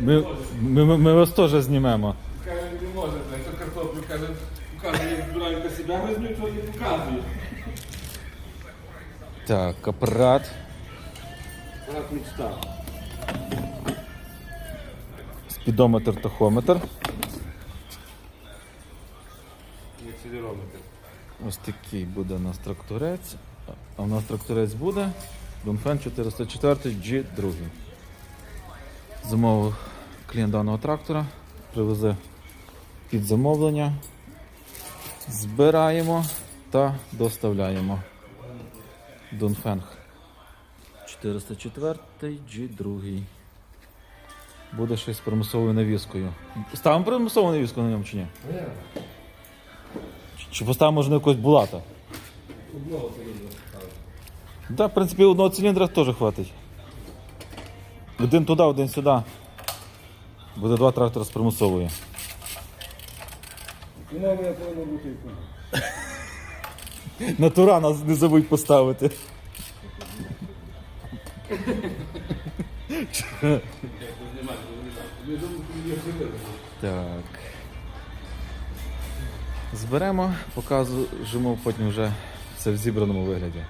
Ми, ми, ми, ми вас теж знімемо. Каже, не може, блядь, то картоплю, каже, показує, як на себе, візьму, то не показує. Так, апарат. Раз мечта. Спідометр, тахометр. Акселерометр. Ось такий буде у нас тракторець. А у нас тракторець буде Донфен 404 G2. Замовив клієнт даного трактора, привезе під замовлення, збираємо та доставляємо. Донфенг 404 G2. Буде щось з примусовою навіскою. Ставимо примусову навіску на ньому чи ні? Чи- Чи поставимо може на якогось булата? Одного циліндра ставив. Да, в принципі, одного циліндра теж хватить. Один туди, один сюди. Буде два трактори з кума. На Турана не забудь поставити. Так. Зберемо, покажемо потім вже все в зібраному вигляді.